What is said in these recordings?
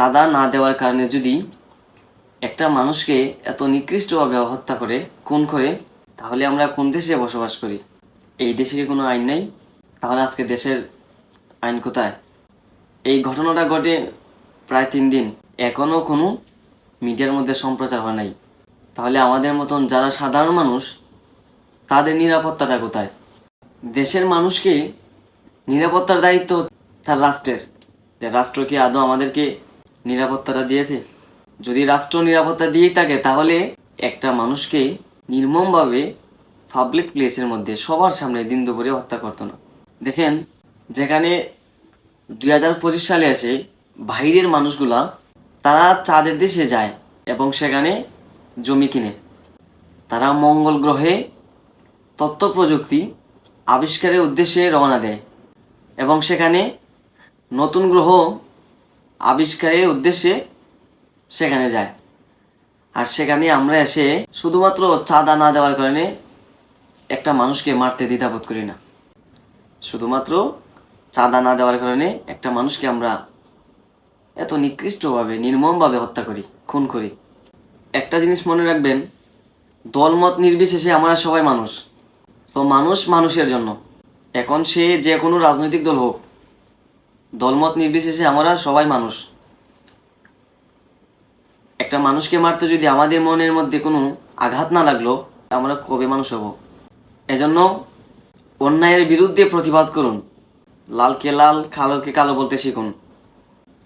চাঁদা না দেওয়ার কারণে যদি একটা মানুষকে এত নিকৃষ্টভাবে হত্যা করে, খুন করে, তাহলে আমরা কোন দেশে বসবাস করি? এই দেশে কি কোনো আইন নেই? তাহলে আজকে দেশের আইন কোথায়? এই ঘটনাটা ঘটে প্রায় তিন দিন। এখনও কোনো মিডিয়ার মধ্যে সম্প্রচার হয় নাই। তাহলে আমাদের মতন যারা সাধারণ মানুষ, তাদের নিরাপত্তাটা কোথায়? দেশের মানুষকে নিরাপত্তার দায়িত্ব তার রাষ্ট্রের। রাষ্ট্র কি আদৌ আমাদেরকে নিরাপত্তাটা দিয়েছে। যদি রাষ্ট্র নিরাপত্তা দিয়েই থাকে, তাহলে একটা মানুষকে নির্মমভাবে পাবলিক প্লেসের মধ্যে, সবার সামনে দিন দুপুরে হত্যা করতো না। দেখেন, যেখানে দুই হাজার পঁচিশ সালে এসে বাইরের মানুষগুলা, তারা চাঁদের দেশে যায় এবং সেখানে জমি কিনে। তারা মঙ্গল গ্রহে তথ্য প্রযুক্তি আবিষ্কারের উদ্দেশ্যে রওনা দেয় এবং সেখানে নতুন গ্রহ আবিষ্কারের উদ্দেশ্যে সেখানে যায়। আর সেখানে আমরা এসে শুধুমাত্র চাঁদা না দেওয়ার কারণে একটা মানুষকে মারতে দ্বিধাবোধ করি না। শুধুমাত্র চাঁদা না দেওয়ার কারণে একটা মানুষকে আমরা এত নিকৃষ্টভাবে, নির্মমভাবে হত্যা করি, খুন করি। একটা জিনিস মনে রাখবেন, দলমত নির্বিশেষে আমরা সবাই মানুষ। তো মানুষ মানুষের জন্য। এখন সে যে কোনো রাজনৈতিক দল হোক দলমত নির্বিশেষে আমরা সবাই মানুষ। একটা মানুষকে মারতে যদি আমাদের মনের মধ্যে কোনো আঘাত না লাগল, আমরা কবে মানুষ হব? এজন্য অন্যায়ের বিরুদ্ধে প্রতিবাদ করুন। লালকে লাল, কালোকে কালো বলতে শিখুন।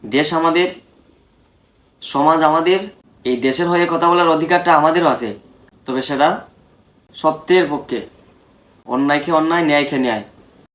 দেশ আমাদের, সমাজ আমাদের, এই দেশের হয়ে কথা বলার অধিকারটা আমাদেরও আছে। তবে সেটা সত্যের পক্ষে। অন্যায়কে অন্যায়, ন্যায়কে ন্যায়।